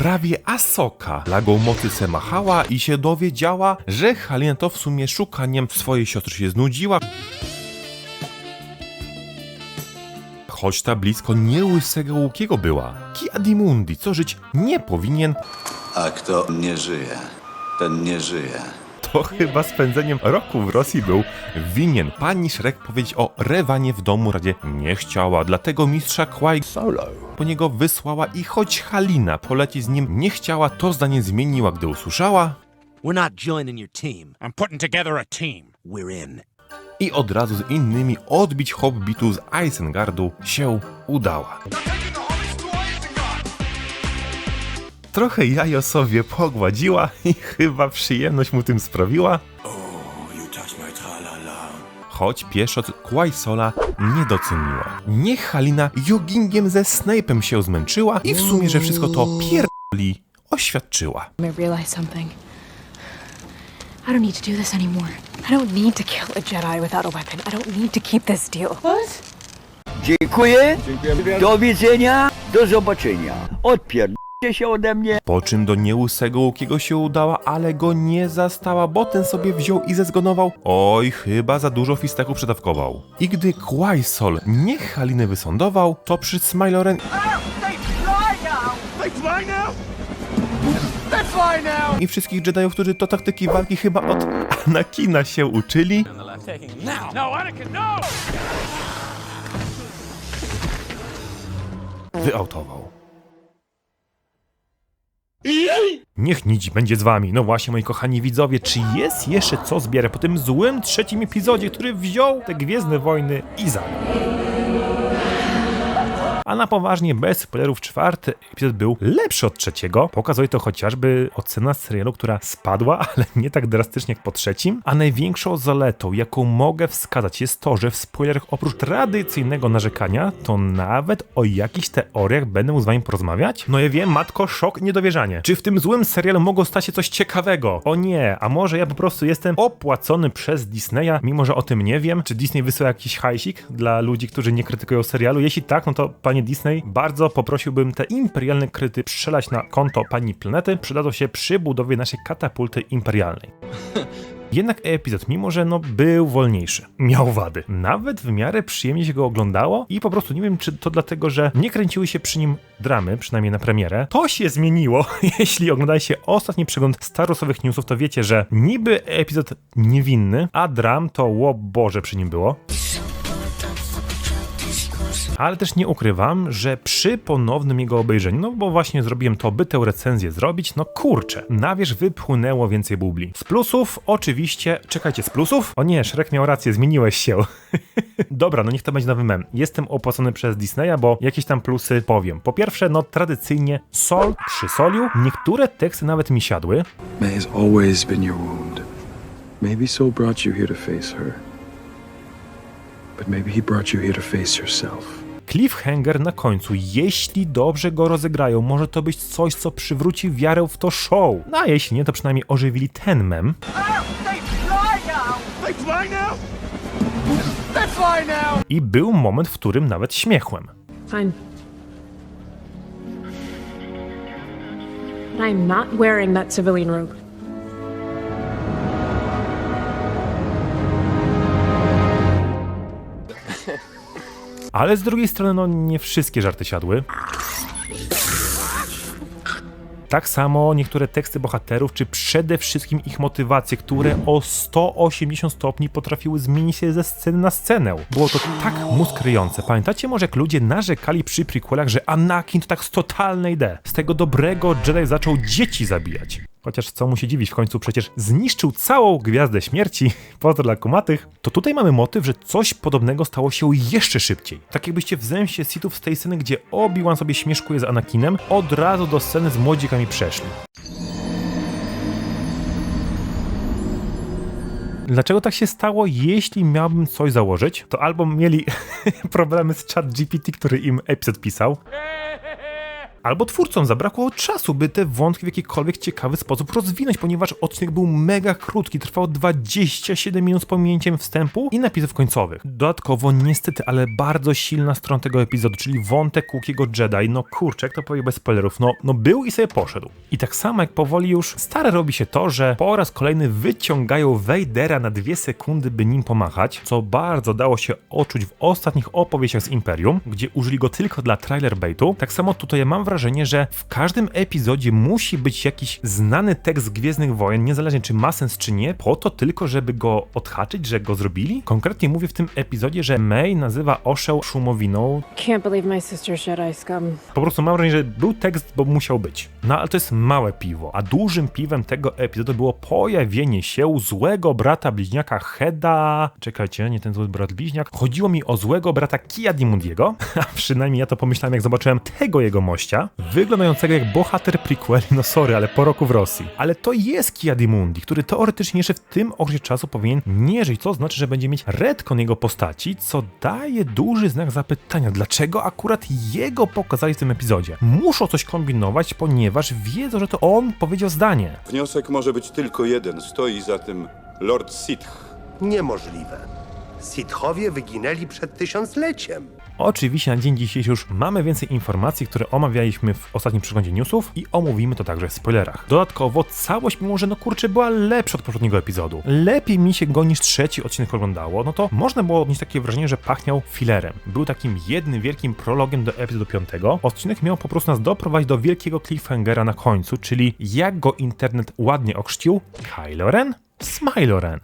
prawie Asoka. Lagą mocy se machała i się dowiedziała, że Halina to w sumie szukaniem swojej siostry się znudziła. Choć ta blisko nie łysego łukiego była. Kiadimundi, co żyć nie powinien, A kto nie żyje, ten nie żyje. To chyba spędzeniem roku w Rosji był winien. Pani Shrek powiedzieć o rewanie w domu radzie nie chciała, dlatego mistrza Kwaj Solo po niego wysłała i choć Halina polecić z nim nie chciała, to zdanie zmieniła, gdy usłyszała We're not joining your team. I'm putting together a team. We're in. i od razu z innymi odbić Hobbitu z Isengardu się udała. Trochę jajo sobie pogładziła i chyba przyjemność mu tym sprawiła. Choć pieszot Quaisola nie doceniła. Niech Halina joggingiem ze Snape'em się zmęczyła i w sumie, że wszystko to pierdoli oświadczyła. I realize something. I don't need to do this anymore. I don't need to kill a Jedi without a weapon. I don't need to keep this deal. What? Dziękuję. Do widzenia. Do zobaczenia. Odpierdźcie się ode mnie. Po czym do niełysego łukiego się udała, ale go nie zastała, bo ten sobie wziął i zezgonował. Oj, chyba za dużo fisteku przedawkował. I gdy Quaisol nie Halinę wysądował, to przy Smiloren i wszystkich Jediów, którzy to taktyki walki chyba od Anakina się uczyli, No, no! wyautował. Niech nić będzie z wami. No właśnie, moi kochani widzowie, czy jest jeszcze co zbierać po tym złym trzecim epizodzie, który wziął te Gwiezdne Wojny i zabił? A na poważnie, bez spoilerów, czwarty epizod był lepszy od trzeciego. Pokazuje to chociażby ocena serialu, która spadła, ale nie tak drastycznie jak po trzecim. A największą zaletą, jaką mogę wskazać, jest to, że w spoilerach oprócz tradycyjnego narzekania, to nawet o jakichś teoriach będę z wami porozmawiać. No ja wiem, matko, szok, niedowierzanie. Czy w tym złym serialu mogło stać się coś ciekawego? O nie, a może ja po prostu jestem opłacony przez Disneya, mimo że o tym nie wiem. Czy Disney wysyła jakiś hajsik dla ludzi, którzy nie krytykują serialu? Jeśli tak, no to panie Disney, bardzo poprosiłbym te imperialne kryty przelać na konto pani planety. Przydadzą się przy budowie naszej katapulty imperialnej. Jednak epizod, mimo że no był wolniejszy, miał wady. Nawet w miarę przyjemnie się go oglądało i po prostu nie wiem, czy to dlatego, że nie kręciły się przy nim dramy, przynajmniej na premierę. To się zmieniło. Jeśli oglądaliście ostatni przegląd Star Warsowych newsów, to wiecie, że niby epizod niewinny, a dram to ło Boże przy nim było. Ale też nie ukrywam, że przy ponownym jego obejrzeniu, no bo właśnie zrobiłem to, by tę recenzję zrobić, no kurczę, na wierzch wypłynęło więcej bubli. Z plusów oczywiście, czekajcie, z plusów? O nie, Shrek miał rację, zmieniłeś się. Dobra, no niech to będzie nowy mem. Jestem opłacony przez Disneya, bo jakieś tam plusy powiem. Po pierwsze, no tradycyjnie sol przy soliu, niektóre teksty nawet mi siadły, May has always been your wound. Maybe Soul brought you here to face her. But maybe he brought you here to face yourself. Cliffhanger na końcu, jeśli dobrze go rozegrają, może to być coś, co przywróci wiarę w to show. No a jeśli nie, to przynajmniej ożywili ten mem. I był moment, w którym nawet śmiechłem. Fine. But I'm not wearing that civilian robe. Ale z drugiej strony, no nie wszystkie żarty siadły. Tak samo niektóre teksty bohaterów, czy przede wszystkim ich motywacje, które o 180 stopni potrafiły zmienić się ze sceny na scenę. Było to tak mózg ryjące. Pamiętacie może, jak ludzie narzekali przy prequelach, że Anakin to tak z totalnej D. Z tego dobrego Jedi zaczął dzieci zabijać. Chociaż co mu się dziwić, w końcu przecież zniszczył całą Gwiazdę Śmierci, pozdro dla kumatych, to tutaj mamy motyw, że coś podobnego stało się jeszcze szybciej. Tak jakbyście w zemście Sithów z tej sceny, gdzie Obi-Wan sobie śmieszkuje z Anakinem, od razu do sceny z młodzikami przeszli. Dlaczego tak się stało? Jeśli miałbym coś założyć, to albo mieli problemy z chat GPT, który im epizod pisał, Albo twórcom zabrakło czasu, by te wątki w jakikolwiek ciekawy sposób rozwinąć, ponieważ odcinek był mega krótki, trwał 27 minut z pominięciem wstępu i napisów końcowych. Dodatkowo, niestety, ale bardzo silna strona tego epizodu, czyli wątek Łukiego Jedi, no kurczę, jak to powie bez spoilerów, no, no był i sobie poszedł. I tak samo jak powoli już stare robi się to, że po raz kolejny wyciągają Vadera na dwie sekundy, by nim pomachać, co bardzo dało się odczuć w ostatnich opowieściach z Imperium, gdzie użyli go tylko dla trailer baitu. Tak samo tutaj mam wrażenie, że w każdym epizodzie musi być jakiś znany tekst Gwiezdnych Wojen, niezależnie czy ma sens czy nie, po to tylko, żeby go odhaczyć, że go zrobili. Konkretnie mówię w tym epizodzie, że May nazywa oszeł szumowiną. Can't believe my sister's Jedi scum. Po prostu mam wrażenie, że był tekst, bo musiał być. No ale to jest małe piwo, a dużym piwem tego epizodu było pojawienie się złego brata bliźniaka Heda. Czekajcie, nie ten zły brat bliźniak. Chodziło mi o złego brata Kia Dimundiego, a przynajmniej ja to pomyślałem, jak zobaczyłem tego jego mościa, wyglądającego jak bohater prequeli, no sorry, ale po roku w Rosji. Ale to jest Kia Dimundi, który teoretycznie jeszcze w tym okresie czasu powinien nie żyć, co znaczy, że będzie mieć retcon jego postaci, co daje duży znak zapytania, dlaczego akurat jego pokazali w tym epizodzie. Muszą coś kombinować, ponieważ wiedzą, że to on powiedział zdanie. Wniosek może być tylko jeden. Stoi za tym Lord Sith. Niemożliwe. Sithowie wyginęli przed tysiącleciem. Oczywiście na dzień dzisiejszy już mamy więcej informacji, które omawialiśmy w ostatnim przeglądzie newsów i omówimy to także w spoilerach. Dodatkowo całość, mimo że no kurczę była lepsza od poprzedniego epizodu, lepiej mi się go niż trzeci odcinek oglądało, no to można było odnieść takie wrażenie, że pachniał filerem. Był takim jednym wielkim prologiem do epizodu 5. Odcinek miał po prostu nas doprowadzić do wielkiego cliffhangera na końcu, czyli jak go internet ładnie okrzcił Kylo Ren? Smilo Ren.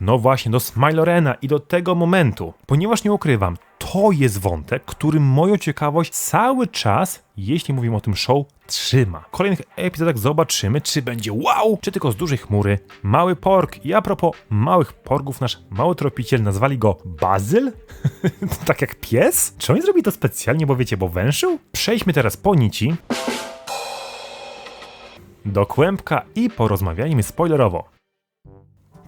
No właśnie, do Smilorena i do tego momentu, ponieważ nie ukrywam, to jest wątek, który moją ciekawość cały czas, jeśli mówimy o tym show, trzyma. W kolejnych epizodach zobaczymy, czy będzie wow, czy tylko z dużej chmury mały pork. I a propos małych porgów, nasz mały tropiciel nazwali go Bazyl? tak jak pies? Czy oni zrobili to specjalnie, bo wiecie, bo węszył? Przejdźmy teraz po nici do kłębka i porozmawiajmy spoilerowo.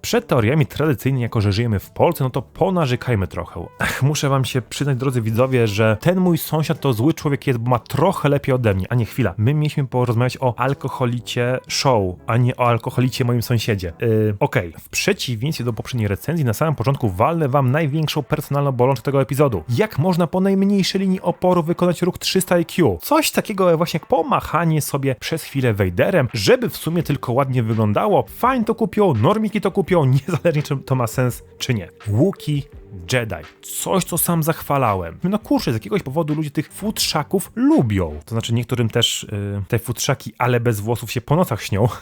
Przed teoriami tradycyjnymi, jako że żyjemy w Polsce, no to ponarzekajmy trochę. Ach, muszę wam się przyznać, drodzy widzowie, że ten mój sąsiad to zły człowiek jest, bo ma trochę lepiej ode mnie. A nie, chwila. My mieliśmy porozmawiać o alkoholicie show, a nie o alkoholicie moim sąsiedzie. Yy, Okej, w przeciwieństwie do poprzedniej recenzji, na samym początku walnę wam największą personalną bolączkę tego epizodu. Jak można po najmniejszej linii oporu wykonać ruch 300 IQ? Coś takiego właśnie jak pomachanie sobie przez chwilę Vaderem, żeby w sumie tylko ładnie wyglądało. Fajnie to kupią, normiki to kupią, niezależnie czy to ma sens czy nie. Łuki Jedi. Coś, co sam zachwalałem. No kurczę, z jakiegoś powodu ludzie tych futrzaków lubią. To znaczy niektórym też yy, te futrzaki, ale bez włosów się po nocach śnią.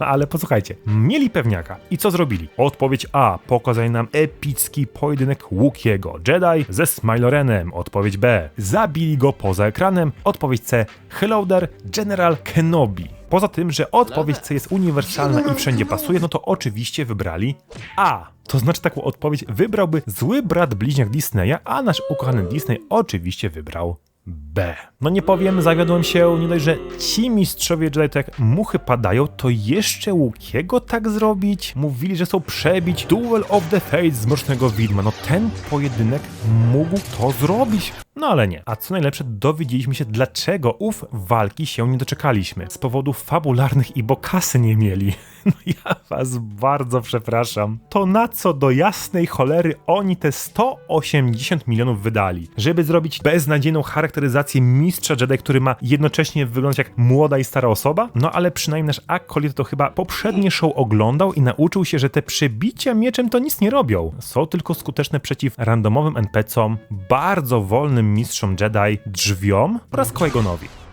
No ale posłuchajcie, mieli pewniaka. I co zrobili? Odpowiedź A. Pokazali nam epicki pojedynek Łukiego Jedi ze Smilorenem. Odpowiedź B. Zabili go poza ekranem. Odpowiedź C. Hello there, General Kenobi. Poza tym, że odpowiedź C jest uniwersalna i wszędzie pasuje, no to oczywiście wybrali A. To znaczy taką odpowiedź wybrałby zły brat bliźniak Disneya, a nasz ukochany Disney oczywiście wybrał B. No nie powiem, zawiodłem się, nie dość, że ci mistrzowie Jedi to jak muchy padają, to jeszcze Łukiego tak zrobić? Mówili, że są przebić Duel of the Fates z Mrocznego Widma. No ten pojedynek mógł to zrobić. No ale nie. A co najlepsze, dowiedzieliśmy się, dlaczego ów walki się nie doczekaliśmy. Z powodów fabularnych i bo kasy nie mieli. No ja was bardzo przepraszam. To na co do jasnej cholery oni te 180 milionów wydali? Żeby zrobić beznadziejną charakteryzację mistrza Jedi, który ma jednocześnie wyglądać jak młoda i stara osoba? No ale przynajmniej nasz Acolyte to chyba poprzednie show oglądał i nauczył się, że te przebicia mieczem to nic nie robią. Są tylko skuteczne przeciw randomowym NPC-om, bardzo wolnym mistrzom Jedi, drzwiom oraz Qui-Gonowi.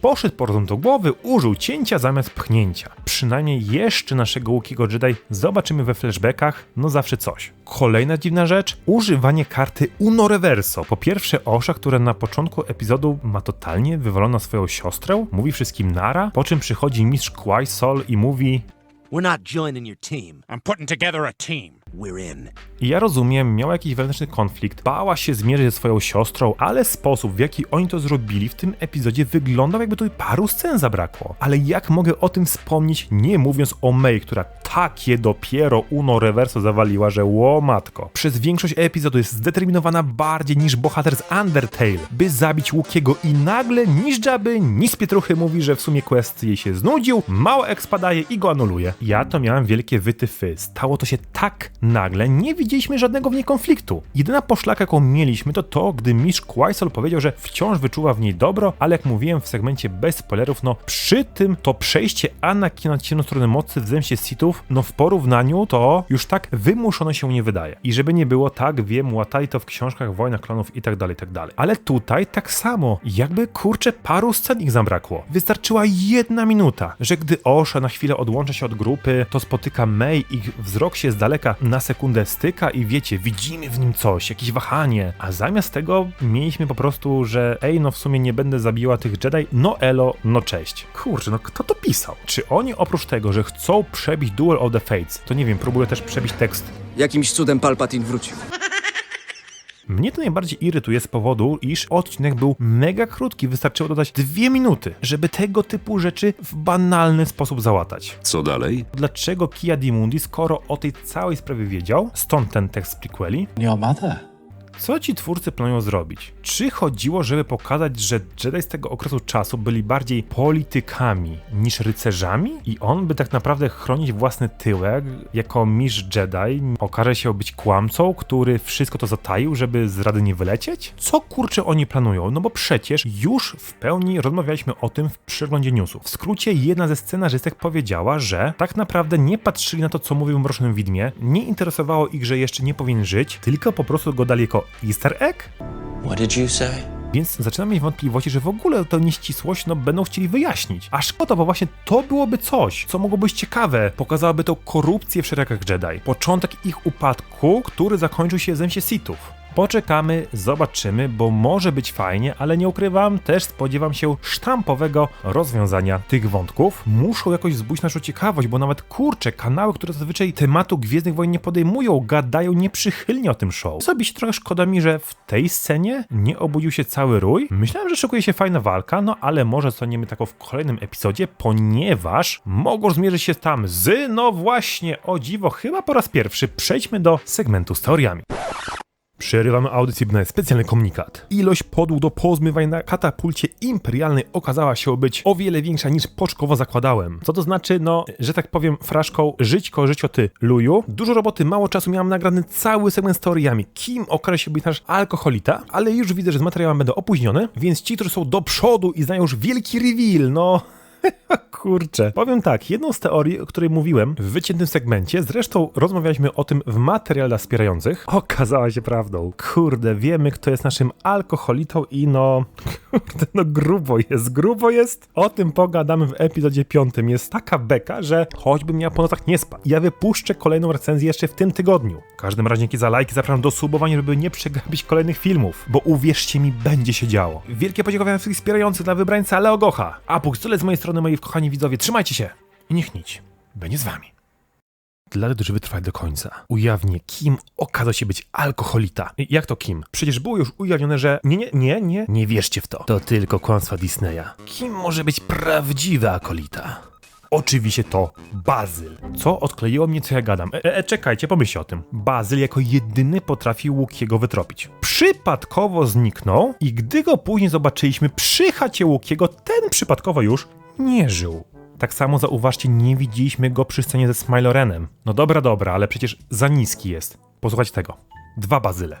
Poszedł po rozum do głowy, użył cięcia zamiast pchnięcia. Przynajmniej jeszcze naszego łukiego Jedi zobaczymy we flashbackach, no zawsze coś. Kolejna dziwna rzecz, używanie karty Uno Reverso. Po pierwsze Osha, która na początku epizodu ma totalnie wywaloną swoją siostrę, mówi wszystkim nara, po czym przychodzi mistrz Qui Sol i mówi We're not joining your team. I'm putting together a team. Ja rozumiem, miała jakiś wewnętrzny konflikt, bała się zmierzyć ze swoją siostrą, ale sposób, w jaki oni to zrobili w tym epizodzie wyglądał jakby tu paru scen zabrakło. Ale jak mogę o tym wspomnieć, nie mówiąc o May, która takie dopiero uno reverso zawaliła, że łomatko. Przez większość epizodu jest zdeterminowana bardziej niż bohater z Undertale, by zabić Łukiego i nagle niż Jabby, niż Pietruchy mówi, że w sumie quest jej się znudził, mało expa daje i go anuluje. Ja to miałem wielkie wytyfy. Stało to się tak nagle, nie widzieliśmy żadnego w niej konfliktu. Jedyna poszlaka, jaką mieliśmy, to to, gdy Misz Quaisol powiedział, że wciąż wyczuwa w niej dobro, ale jak mówiłem w segmencie bez spoilerów, no przy tym to przejście Anakina na ciemną stronę mocy w zemście Sithów, no w porównaniu to już tak wymuszone się nie wydaje. I żeby nie było tak, wiem, łatali to w książkach, wojnach klonów i tak dalej, tak dalej. Ale tutaj tak samo, jakby kurczę paru scen ich zabrakło. Wystarczyła jedna minuta, że gdy Osha na chwilę odłącza się od grupy, to spotyka May, ich wzrok się z daleka na sekundę styka i wiecie, widzimy w nim coś, jakieś wahanie, a zamiast tego mieliśmy po prostu, że ej, no w sumie nie będę zabiła tych Jedi, no elo, no cześć. Kurczę, no kto to pisał? Czy oni oprócz tego, że chcą przebić Duel of the Fates, to nie wiem, próbują też przebić tekst Jakimś cudem Palpatine wrócił. Mnie to najbardziej irytuje z powodu, iż odcinek był mega krótki, wystarczyło dodać dwie minuty, żeby tego typu rzeczy w banalny sposób załatać. Co dalej? Dlaczego Kia Dimundi, skoro o tej całej sprawie wiedział, stąd ten tekst z prequeli, Your mother. Co ci twórcy planują zrobić? Czy chodziło, żeby pokazać, że Jedi z tego okresu czasu byli bardziej politykami niż rycerzami? I on by tak naprawdę chronić własny tyłek jako mistrz Jedi okaże się być kłamcą, który wszystko to zataił, żeby z rady nie wylecieć? Co kurczę oni planują? No bo przecież już w pełni rozmawialiśmy o tym w przeglądzie newsów. W skrócie jedna ze scenarzystek powiedziała, że tak naprawdę nie patrzyli na to, co mówił w Mrocznym Widmie, nie interesowało ich, że jeszcze nie powinien żyć, tylko po prostu go dali jako easter egg? What did you say? Więc zaczynam mieć wątpliwości, że w ogóle tę nieścisłość no, będą chcieli wyjaśnić. A szkoda, bo właśnie to byłoby coś, co mogłoby być ciekawe. Pokazałoby tą korupcję w szeregach Jedi. Początek ich upadku, który zakończył się zemście Sithów. Poczekamy, zobaczymy, bo może być fajnie, ale nie ukrywam, też spodziewam się sztampowego rozwiązania tych wątków. Muszą jakoś wzbudzić naszą ciekawość, bo nawet kurcze, kanały, które zazwyczaj tematu Gwiezdnych Wojen nie podejmują, gadają nieprzychylnie o tym show. Osobiście trochę szkoda mi, że w tej scenie nie obudził się cały rój. Myślałem, że szykuje się fajna walka, no ale może zostaniemy taką w kolejnym epizodzie, ponieważ mogą zmierzyć się tam z, no właśnie, o dziwo, chyba po raz pierwszy przejdźmy do segmentu z teoriami. Przerywamy audycję na specjalny komunikat. Ilość podłóg do pozmywania na katapulcie imperialnej okazała się być o wiele większa niż poczkowo zakładałem. Co to znaczy, no, że tak powiem fraszką żyćko, życio ty, luju. Dużo roboty, mało czasu, miałem nagrany cały segment z teoriami. Kim się być nasz alkoholita, ale już widzę, że z materiałem będę opóźniony, więc ci, którzy są do przodu i znają już wielki reveal, no... Kurczę. Powiem tak, jedną z teorii, o której mówiłem w wyciętym segmencie, zresztą rozmawialiśmy o tym w materiale dla wspierających, okazała się prawdą. Kurde, wiemy, kto jest naszym alkoholitą i no... Kurde, no grubo jest, grubo jest. O tym pogadamy w epizodzie piątym. Jest taka beka, że choćbym miał po nocach nie spać. Ja wypuszczę kolejną recenzję jeszcze w tym tygodniu. W każdym razie dzięki za lajki, zapraszam do subowania, żeby nie przegapić kolejnych filmów, bo uwierzcie mi, będzie się działo. Wielkie podziękowania wszystkich wspierających dla wybrańca Leo Gocha. A póki z mojej strony, moi kochani widzowie, trzymajcie się i niech nić będzie z wami. Dla którzy wytrwali do końca, ujawnię, kim okazał się być alkoholita. Jak to kim? Przecież było już ujawnione, że nie, nie, nie, nie, nie wierzcie w to. To tylko kłamstwa Disneya. Kim może być prawdziwa alkoholita? Oczywiście to Bazyl. Co odkleiło mnie, co ja gadam? E, e, czekajcie, pomyślcie o tym. Bazyl jako jedyny potrafił Łukiego wytropić. Przypadkowo zniknął i gdy go później zobaczyliśmy przy chacie Łukiego, ten przypadkowo już nie żył. Tak samo zauważcie, nie widzieliśmy go przy scenie ze Smilorenem. No dobra, dobra, ale przecież za niski jest. Posłuchajcie tego. Dwa bazyle.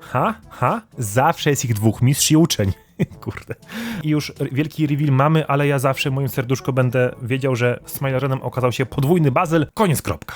Ha, ha, zawsze jest ich dwóch, mistrz i uczeń. Kurde. I już wielki reveal mamy, ale ja zawsze w moim serduszku będę wiedział, że Smilorenem okazał się podwójny bazyl. Koniec, kropka.